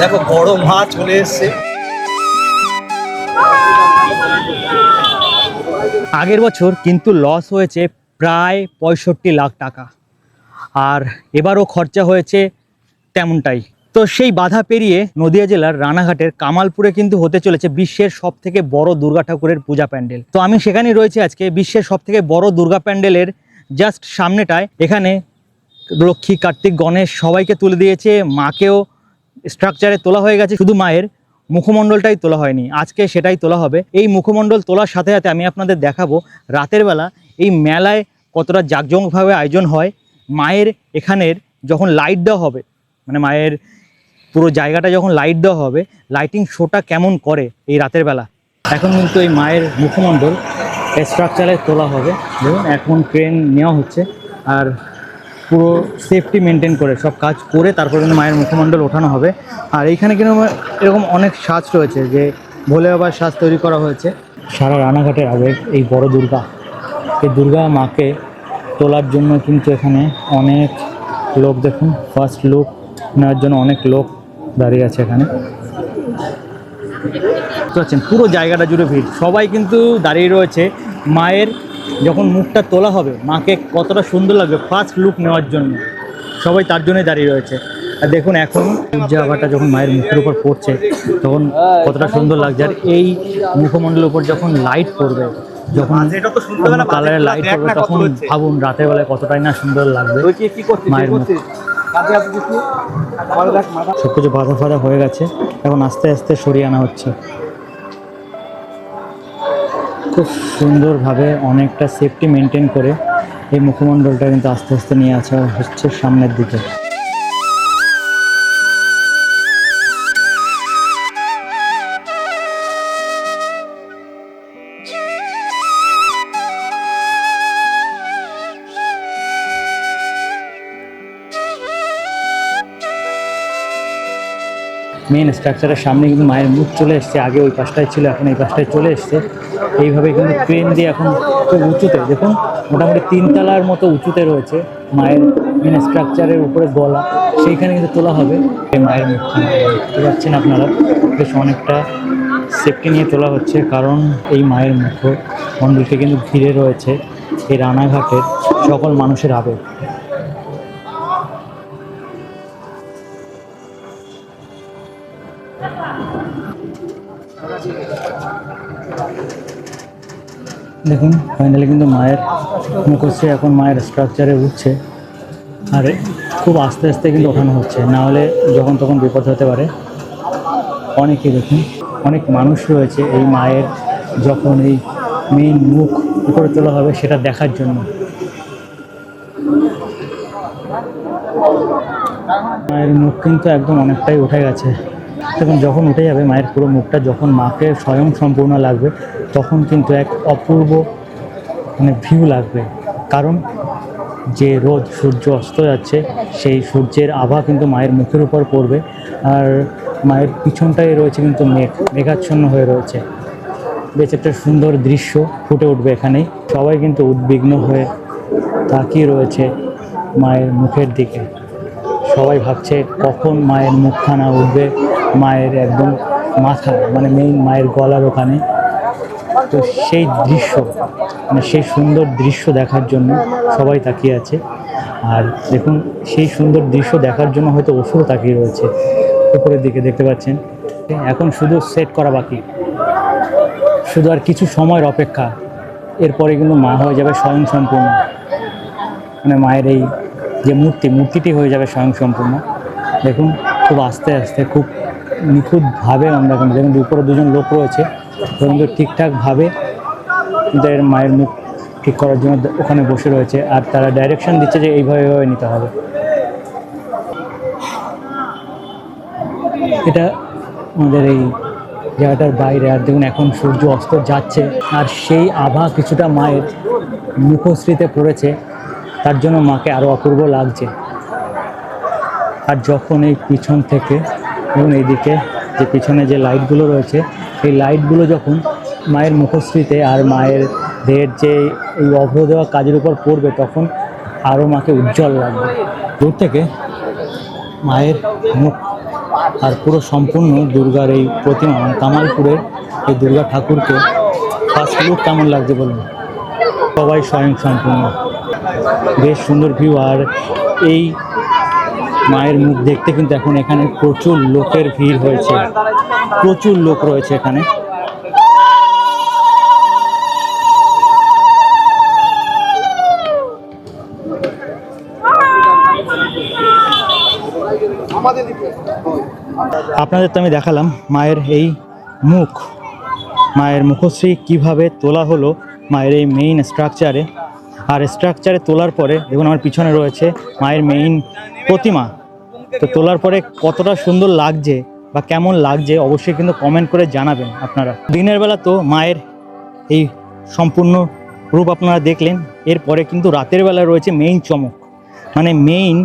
দেখো বড় মা চলে এসছে। আগের বছর কিন্তু লস হয়েছে প্রায় পঁয়ষট্টি লাখ টাকা। আর এবারও খরচা হয়েছে তেমনটাই। তো সেই বাধা পেরিয়ে নদিয়া জেলার রানাঘাটের কামালপুরে কিন্তু হতে চলেছে বিশ্বের সব থেকে বড় দুর্গা ঠাকুরের পূজা প্যান্ডেল। তো আমি সেখানেই রয়েছে আজকে, বিশ্বের সব থেকে বড় দুর্গা প্যান্ডেলের জাস্ট সামনেটায়। এখানে লক্ষ্মী, কার্তিক, গণেশ সবাইকে তুলে দিয়েছে, মাকেও স্ট্রাকচারে তোলা হয়ে গেছে, শুধু মায়ের। মুখমণ্ডলটাই তোলা হয়নি। আজকে সেটাই তোলা হবে। এই মুখমণ্ডল তোলার সাথে সাথে আমি আপনাদের দেখাবো, রাতের বেলা এই মেলায় কতটা জাঁকজমকভাবে আয়োজন হয়। মায়ের এখানের যখন লাইট দেওয়া হবে মানে মায়ের পুরো জায়গাটা যখন লাইট দেওয়া হবে লাইটিং শোটা কেমন করে এই রাতের বেলা? এখন কিন্তু এই মায়ের মুখমণ্ডল স্ট্রাকচারে তোলা হবে। দেখুন, এখন ট্রেন নেওয়া হচ্ছে। আর পুরো সেফটি মেনটেন করে, সব কাজ করে তারপর কিন্তু মায়ের মুখমণ্ডল ওঠানো হবে। আর এইখানে কিন্তু এরকম অনেক সাজ রয়েছে যে ভোলে বাবার সাজ তৈরি করা হয়েছে। সারা রানাঘাটের আগে এই বড় দুর্গা। এই দুর্গা মাকে তোলার জন্য কিন্তু এখানে অনেক লোক দেখুন ফার্স্ট লুক নেওয়ার জন্য অনেক লোক দাঁড়িয়ে আছে এখানে। বুঝতে পারছেন পুরো জায়গাটা জুড়ে ভিড়। সবাই কিন্তু দাঁড়িয়ে রয়েছে। মায়ের যখন মুখটা তোলা হবে মাকে কতটা সুন্দর লাগবে ফার্স্ট লুক নেওয়ার জন্য। সবাই তার জন্যই দাঁড়িয়ে রয়েছে। আর দেখুন এখন আভাটা যখন মায়ের মুখের উপর পড়ছে তখন কতটা সুন্দর লাগছে। আর এই মুখমণ্ডলের উপর যখন লাইট পড়বে যখন কালারের লাইট পড়বে তখন ভাবুন রাতের বেলায় কতটাই না সুন্দর লাগবে মায়ের মুখ। সব কিছু? বাধা ফাধা হয়ে গেছে। এখন আস্তে আস্তে সরিয়ে আনা হচ্ছে। খুব সুন্দরভাবে অনেকটা সেফটি মেনটেন করে এই মুখমণ্ডলটা কিন্তু আস্তে আস্তে নিয়ে আসা হচ্ছে সামনের দিকে। মেন স্ট্রাকচারের সামনে কিন্তু মায়ের মুখ চলে এসছে। আগে ওই পাশটায় ছিল, এখন এই পাশটায় চলে এসছে। এইভাবে কিন্তু ট্রেন দিয়ে এখন খুব উঁচুতে, দেখুন, মোটামুটি তিনতলার মতো উঁচুতে রয়েছে মায়ের মেন স্ট্রাকচারের উপরে গলা। সেইখানে কিন্তু তোলা হবে। এই মায়ের মুখখানা দেখতে পাচ্ছেন আপনারা, বেশ অনেকটা সেফটি নিয়ে তোলা হচ্ছে, কারণ এই মায়ের মুখ মন্দিরকে কিন্তু ঘিরে রয়েছে। এই রানাঘাটের সকল মানুষের আবেগ। দেখুন ফাইনালি কিন্তু মায়ের মুখশ্রী এখন মায়ের স্ট্রাকচারে উঠছে। আর খুব আস্তে আস্তে কিন্তু ওঠানো হচ্ছে। না হলে যখন তখন বিপদ হতে পারে। অনেকে দেখুন, অনেক মানুষ রয়েছে এই মায়ের যখন এই মেইন মুখ উপরে তোলা হবে সেটা দেখার জন্য। মায়ের মুখ কিন্তু একদম অনেকটাই উঠে গেছে। এবং যখন উঠে যাবে, মায়ের পুরো মুখটা যখন মাকে স্বয়ং সম্পূর্ণ লাগবে তখন কিন্তু এক অপূর্ব মানে ভিউ লাগবে। কারণ যে রোদ, সূর্য অস্ত যাচ্ছে, সেই সূর্যের আভা কিন্তু মায়ের মুখের উপর পড়বে আর মায়ের পিছনটাই রয়েছে কিন্তু মেঘ, মেঘাচ্ছন্ন হয়ে রয়েছে। বেশ একটা সুন্দর দৃশ্য ফুটে উঠবে এখানেই। সবাই কিন্তু উদ্বিগ্ন হয়ে তাকিয়ে রয়েছে মায়ের মুখের দিকে। সবাই ভাবছে কখন মায়ের মুখখানা উঠবে, মায়ের একদম মাথা মানে মেইন মায়ের গলার ওখানে। তো সেই দৃশ্য মানে সেই সুন্দর দৃশ্য দেখার জন্য সবাই তাকিয়ে আছে। আর দেখুন, সেই সুন্দর দৃশ্য দেখার জন্য হয়তো ওষুধ তাকিয়ে রয়েছে। উপরের দিকে দেখতে পাচ্ছেন। এখন শুধু সেট করা বাকি। শুধু আর কিছু সময়ের অপেক্ষা। এরপরে কিন্তু মা হয়ে যাবে স্বয়ং সম্পূর্ণ মানে মায়ের এই যে মূর্তি, মূর্তিটি হয়ে যাবে স্বয়ং সম্পূর্ণ দেখুন, খুব আস্তে আস্তে, খুব নিখুঁতভাবে আমরা দেখুন, উপরে দুজন লোক রয়েছে। কিন্তু ঠিকঠাকভাবে এদের মায়ের মুখ ঠিক করার জন্য ওখানে বসে রয়েছে আর তারা ডাইরেকশন দিচ্ছে যে এইভাবে এইভাবে নিতে হবে। এটা আমাদের এই জায়গাটার বাইরে আর দেখুন এখন সূর্য অস্ত যাচ্ছে আর সেই আভা কিছুটা মায়ের মুখশ্রীতে পড়েছে, তার জন্য মাকে আরও অপূর্ব লাগছে। আর যখন এই পিছন থেকে এবং এইদিকে যে পিছনে যে লাইটগুলো রয়েছে এই লাইটগুলো যখন মায়ের মুখশ্রীতে আর মায়ের দেহের যে এই অভ্র দেওয়া কাজের উপর পড়বে, তখন আরও মাকে উজ্জ্বল লাগবে। দূর থেকে মায়ের মুখ আর পুরো সম্পূর্ণ দুর্গার এই প্রতিমা মানে কামালপুরের এই দুর্গা ঠাকুরকে ফার্স্ট লুক কেমন লাগছে বলুন? সবাই স্বয়ং সম্পূর্ণ। বেশ সুন্দর ভিউ আর এই মায়ের মুখ দেখতে কিন্তু এখন এখানে প্রচুর লোকের ভিড় হয়েছে। প্রচুর লোক রয়েছে এখানে। আপনাদের তো আমি দেখালাম মায়ের এই মুখ। মায়ের মুখশ্রী কীভাবে তোলা হলো, মায়ের এই মেইন স্ট্রাকচারে আর স্ট্রাকচারে তোলার পরে দেখুন আমার পিছনে রয়েছে মায়ের মেইন প্রতিমা। তো তোলার পরে কতটা সুন্দর লাগছে বা কেমন লাগছে অবশ্যই কিন্তু কমেন্ট করে জানাবেন আপনারা। দিনের বেলা তো মায়ের এই সম্পূর্ণ রূপ আপনারা দেখলেন, এরপরে কিন্তু রাতের বেলা রয়েছে মেইন চমক। মানে মেইন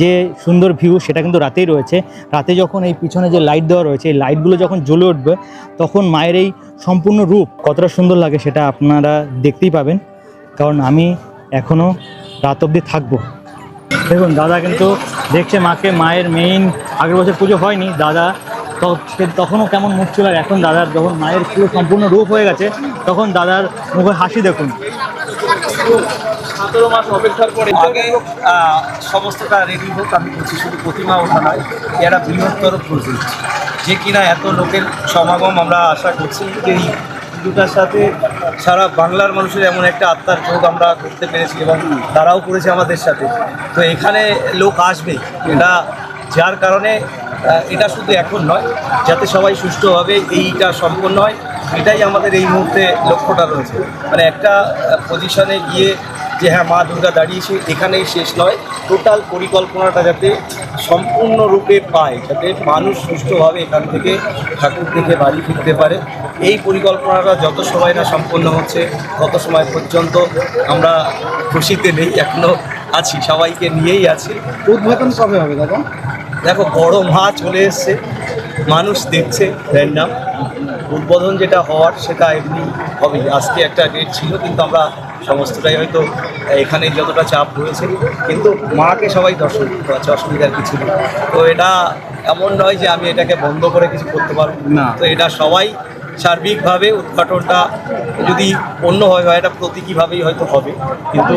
যে সুন্দর ভিউ সেটা কিন্তু রাতেই রয়েছে। রাতে যখন এই পিছনে যে লাইট দেওয়া রয়েছে, এই লাইটগুলো যখন জ্বলে উঠবে, তখন মায়ের এই সম্পূর্ণ রূপ কতটা সুন্দর লাগে সেটা আপনারা দেখতেই পাবেন। কারণ আমি এখনও রাত অবধি থাকব। দেখুন, দাদা কিন্তু দেখছে মাকে, মায়ের মেইন আগের বছর পুজো হয়নি, দাদা তখনও কেমন মুখ ছিল, আর এখন দাদার যখন মায়ের পুরো সম্পূর্ণ রূপ হয়ে গেছে, তখন দাদার মুখে হাসি দেখুন। সতেরো মাস অপেক্ষার পরে আগে সমস্তটা রেডি হোক, আমি বলছি শুধু প্রতিমা ওঠা নয়, এরা বৃহত্তর প্রজেক্ট যে কিনা এত লোকের সমাগম আমরা আশা করছি যে পুজোটার সাথে সারা বাংলার মানুষের এমন একটা আত্মার যোগ আমরা করতে পেরেছি এবং তারাও করেছে আমাদের সাথে। তো এখানে লোক আসবে, এটা যার কারণে এটা শুধু এখন নয়, যাতে সবাই সুষ্ঠুভাবে এইটা সম্পন্ন হয়, এটাই আমাদের এই মুহূর্তে লক্ষ্যটা রয়েছে। মানে একটা পজিশনে গিয়ে যে হ্যাঁ মা দুর্গা দাঁড়িয়েছে এখানেই শেষ নয়। টোটাল পরিকল্পনাটা যাতে সম্পূর্ণরূপে পায় যাতে মানুষ সুষ্ঠুভাবে এখান থেকে ঠাকুর দেখে বাড়ি ফিরতে পারে। এই পরিকল্পনাটা যত সময় না সম্পন্ন হচ্ছে তত সময় পর্যন্ত আমরা খুশিতে নেই এখনও আছি সবাইকে নিয়েই আছি। উদ্বোধন কবে হবে দাদা? দেখো বড় মা চলে এসছে মানুষ দেখছে র্যান্ডাম। উদ্বোধন যেটা হওয়ার সেটা এমনি হবে আজকে একটা ডেট ছিল কিন্তু আমরা সমস্তটাই হয়তো এখানে যতটা চাপ রয়েছে কিন্তু মাকে সবাই দর্শন করতে পারছে অসুবিধার কিছু নেই তো এটা এমন নয় যে আমি এটাকে বন্ধ করে কিছু করতে পারব না। তো এটা সবাই সার্বিকভাবে উদ্ঘাটনটা যদি অন্যভাবে হয় এটা প্রতীকীভাবেই হয়তো হবে। কিন্তু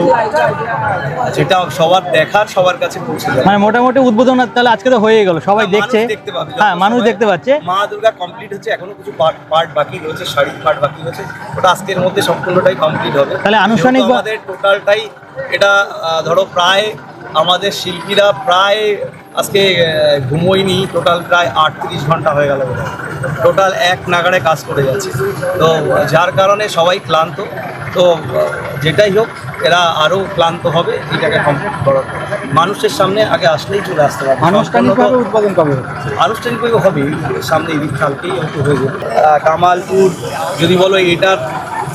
সেটা সবার দেখার সবার কাছে পৌঁছে যাবে। মানে মোটামুটি উদ্বোধন তাহলে আজকে তো হয়ে গেল সবাই দেখছে। দেখতে পাবে হ্যাঁ মানুষ দেখতে পাচ্ছে। মা দুর্গা কমপ্লিট হচ্ছে এখনও কিছু পার্ট পার্ট বাকি রয়েছে শাড়ির পার্ট বাকি রয়েছে ওটা আজকের মধ্যে সম্পূর্ণটাই কমপ্লিট হবে। তাহলে আনুষ্ঠানিক আমাদের টোটালটাই এটা ধরো প্রায় আমাদের শিল্পীরা প্রায় আজকে ঘুমোয়নি টোটাল প্রায় আটত্রিশ ঘণ্টা হয়ে গেল টোটাল এক নাগাড়ে কাজ করে যাচ্ছে। তো যার কারণে সবাই ক্লান্ত। তো যেটাই হোক এরা আরও ক্লান্ত হবে এটাকে কমপ্লিট করার মানুষের সামনে আগে আসলেই চলে আসতে পারবে আনুষ্ঠানিকভাবে উদ্বোধন কবে হবে আনুষ্ঠানিকভাবে হবে সামনে ঈদ কালকেই হয়তো হয়ে যাবে। কামালপুর যদি বলো এটার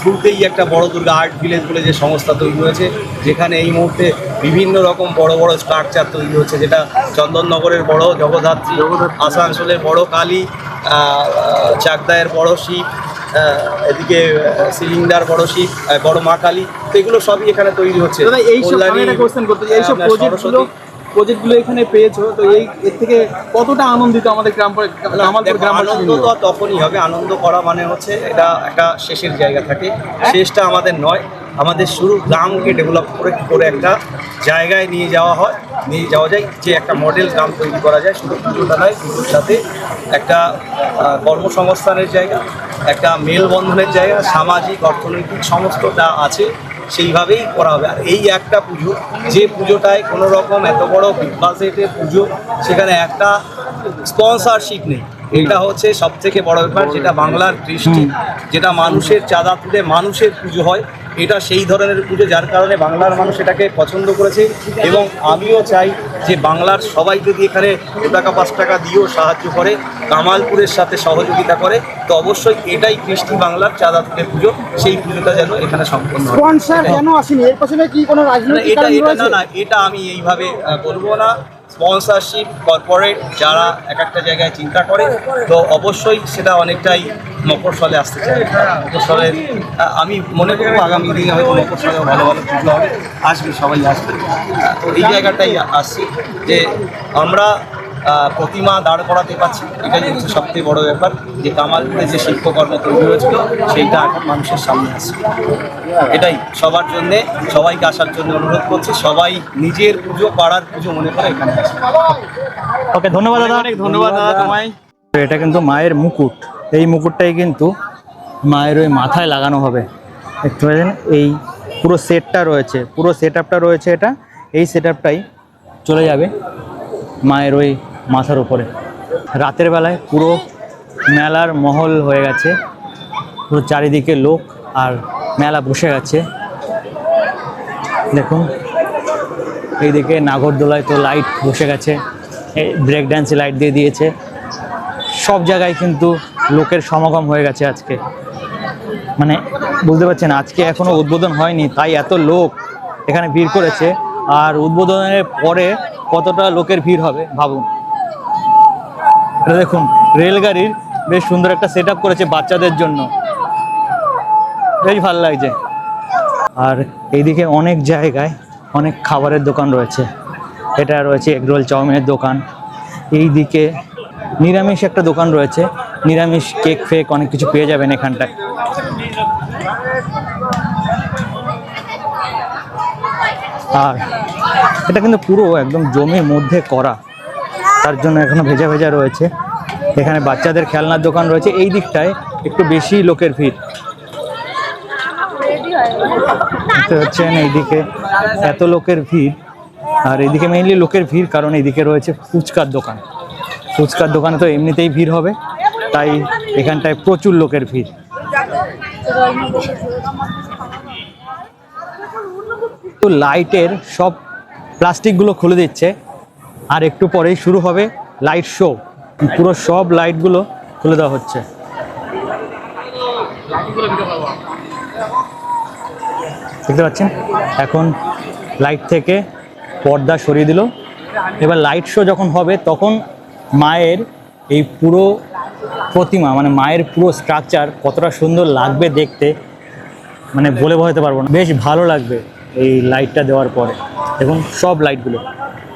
থ্রুতেই একটা বড় দুর্গা আর্ট ভিলেজ বলে যে সংস্থা তৈরি হয়েছে যেখানে এই মুহূর্তে বিভিন্ন রকম বড় বড় স্ট্রাকচার তৈরি হচ্ছে যেটা চন্দননগরের বড় জগদ্ধাত্রী। আসানসোলের বড় কালী চাকদায়ের বড় শিব এদিকে সিলিন্ডার বড় শিব বড় মা কালী তো এগুলো সবই এখানে তৈরি হচ্ছে। এইসব প্রজেক্টগুলো প্রজেক্টগুলো এখানে পেয়েছ তো এই এর থেকে কতটা আনন্দিত আমাদের গ্রাম আমাদের দেখো, গ্রামবাসী আনন্দ তো তখনই হবে আনন্দ করা মানে হচ্ছে এটা একটা শেষের জায়গা থাকে। শেষটা আমাদের নয় আমাদের শুরু গ্রামকে ডেভেলপ করে করে একটা জায়গায় নিয়ে যাওয়া হয়। নিয়ে যাওয়া যায় যে একটা মডেল গ্রাম তৈরি করা যায়। শুধু পুজোটা নয় পুজোর সাথে একটা কর্মসংস্থানের জায়গা একটা মেলবন্ধনের জায়গা সামাজিক অর্থনৈতিক সমস্তটা আছে সেইভাবেই করা হবে। আর এই একটা পুজো যে পুজোটায় কোনো রকম এত বড় বাজেটের পুজো সেখানে একটা স্পন্সরশিপ নেই। এটা হচ্ছে সব থেকে বড় ব্যাপার যেটা বাংলার দৃষ্টি যেটা মানুষের চাঁদা তুলে মানুষের পুজো হয়। এটা সেই ধরনের পুজো যার কারণে বাংলার মানুষ এটাকে পছন্দ করেছে এবং আমিও চাই যে বাংলার সবাই যদি এখানে দু টাকা পাঁচ টাকা দিয়েও সাহায্য করে কামালপুরের সাথে সহযোগিতা করে তো অবশ্যই এটাই কৃষ্টি বাংলার চাঁদা তুলে পুজো সেই পুজোটা যেন এখানে সম্পন্ন হয়। এটা কারণ এটা না না এটা আমি এইভাবে বলব না। স্পন্সরশিপ কর্পোরেট যারা এক একটা জায়গায় চিন্তা করে তো অবশ্যই সেটা অনেকটাই মকরসলে আসতে চায়। মকরসলে আমি মনে করি আগামী দিনে হয়তো মকরসলে ভালো ভালো পুজো হবে আসবে সবাই আসবে। তো এই জায়গাটাই আসছি যে আমরা প্রতিমা দাঁড় করাতে পারছি। এটাই হচ্ছে সবথেকে বড় ব্যাপার। যে কামালপুরে যে শিল্পকর্ম তৈরি হয়েছিল সেইটা এখন মানুষের সামনে আসছে। এটাই সবার জন্যে সবাইকে আসার জন্য অনুরোধ করছি। সবাই নিজের পুজো পাড়ার পুজো মনে করে এখানে আসে ওকে ধন্যবাদ দাদা। অনেক ধন্যবাদ দাদা তোমায়। এটা কিন্তু মায়ের মুকুট। এই মুকুটটাই কিন্তু মায়ের ওই মাথায় লাগানো হবে। দেখতে পাচ্ছেন? এই পুরো সেটটা রয়েছে। পুরো সেট আপটা রয়েছে এটা। এই সেট চলে যাবে মায়ের ওই মাথার উপরে। রাতের বেলায় পুরো মেলার মহল হয়ে গেছে। পুরো চারিদিকে লোক আর মেলা বসে গেছে। দেখুন, এইদিকে নাগরদোলায় তো লাইট বসে গেছে। ব্রেক ড্যান্সে লাইট দিয়ে দিয়েছে। সব জায়গায় কিন্তু লোকের সমাগম হয়ে গেছে আজকে। মানে বুঝতে পারছেন, আজকে এখনও উদ্বোধন হয়নি, তাই এত লোক এখানে ভিড় করেছে। আর উদ্বোধনের পরে কতটা লোকের ভিড় হবে, ভাবুন। এটা দেখুন, রেলগাড়ির বেশ সুন্দর একটা সেট করেছে বাচ্চাদের জন্য। বেশ ভালো লাগছে। আর এইদিকে অনেক জায়গায় অনেক খাবারের দোকান রয়েছে। এটা রয়েছে এগরোল চাউমিনের দোকান। এই দিকে নিরামিষ একটা দোকান রয়েছে। নিরামিষ কেক ফেক অনেক কিছু পেয়ে যাবেন এখানটায়। আর এটা কিন্তু পুরো একদম জমির মধ্যে করা। তার জন্য এখনও ভেজা ভেজা রয়েছে। এখানে বাচ্চাদের খেলনার দোকান রয়েছে। এই দিকটায় একটু বেশি লোকের ভিড়। দেখতে পাচ্ছেন এইদিকে এত লোকের ভিড়। আর এইদিকে মেইনলি লোকের ভিড়, কারণ এইদিকে রয়েছে ফুচকার দোকান। ফুচকার দোকানে তো এমনিতেই ভিড় হবে, তাই এখানটায় প্রচুর লোকের ভিড়। তো লাইটের সব প্লাস্টিকগুলো খুলে দিচ্ছে। আর একটু পরেই শুরু হবে লাইট শো পুরো সব লাইটগুলো খুলে দেওয়া হচ্ছে। দেখতে পাচ্ছেন? এখন লাইট থেকে পর্দা সরিয়ে দিল। এবার লাইট শো যখন হবে, তখন মায়ের এই পুরো প্রতিমা মানে মায়ের পুরো স্ট্রাকচার কতটা সুন্দর লাগবে দেখতে মানে বলে বোঝাতে পারব না। বেশ ভালো লাগবে এই লাইটটা দেওয়ার পরে। এবং সব লাইটগুলো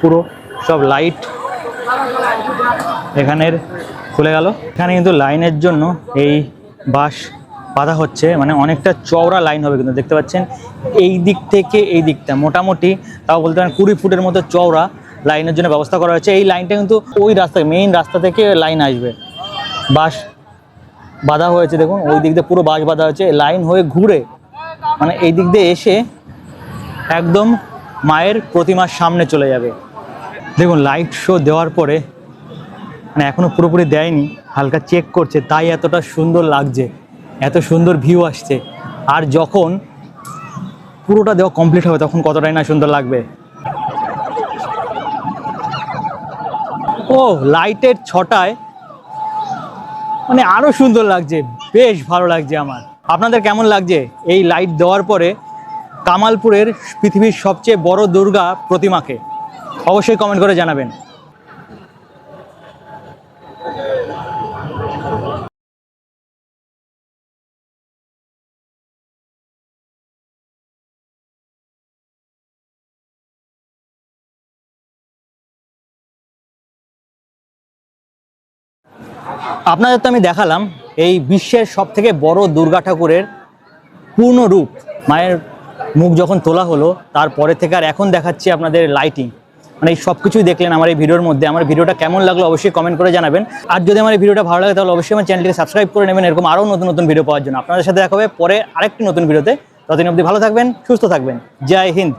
পুরো সব লাইট এখানের খুলে গেল। এখানে কিন্তু লাইনের জন্য এই বাঁশ বাঁধা হচ্ছে মানে অনেকটা চওড়া লাইন হবে কিন্তু দেখতে পাচ্ছেন। এই দিক থেকে এই দিকটা মোটামুটি, তাও বলতে পারেন কুড়ি ফুটের মতো চওড়া লাইনের জন্য ব্যবস্থা করা হয়েছে। এই লাইনটা কিন্তু ওই রাস্তা মেইন রাস্তা থেকে লাইন আসবে। বাঁশ বাঁধা হয়েছে, দেখুন, ওই দিক দিয়ে পুরো বাঁশ বাঁধা হয়েছে। লাইন হয়ে ঘুরে মানে এই দিক দিয়ে এসে একদম মায়ের প্রতিমার সামনে চলে যাবে। দেখুন লাইট শো দেওয়ার পরে মানে এখনও পুরোপুরি দেয়নি, হালকা চেক করছে, তাই এতটা সুন্দর লাগছে, এত সুন্দর ভিউ আসছে। আর যখন পুরোটা দেওয়া কমপ্লিট হবে, তখন কতটাই না সুন্দর লাগবে। ও লাইটের ছটায় মানে আরও সুন্দর লাগছে, বেশ ভালো লাগছে আমার। আপনাদের কেমন লাগছে? এই লাইট দেওয়ার পরে কামালপুরের পৃথিবীর সবচেয়ে বড় দুর্গা প্রতিমাকে। অবশ্যই কমেন্ট করে জানাবেন। আপনাদের তো আমি দেখালাম, এই বিশ্বের সব থেকে বড় দুর্গা ঠাকুরের পূর্ণ রূপ, মায়ের মুখ যখন তোলা হলো, তারপরে থেকে আর এখন দেখাচ্ছি আপনাদের লাইটিং মানে এই সব কিছুই দেখলেন আমার এই ভিডিওর মধ্যে। আমার ভিডিওটা কেমন লাগল অবশ্যই কমেন্ট করে জানাবেন। আর যদি আমার ভিডিওটা ভালো লাগে, তাহলে অবশ্যই আমার চ্যানেলটিকে সাবস্ক্রাইব করে নেবেন। এরকম আরও নতুন নতুন ভিডিও পাওয়ার জন্য। আপনাদের সাথে দেখা হবে পরে আরেকটি নতুন ভিডিওতে ততদিন অবধি ভালো থাকবেন, সুস্থ থাকবেন। জয় হিন্দ।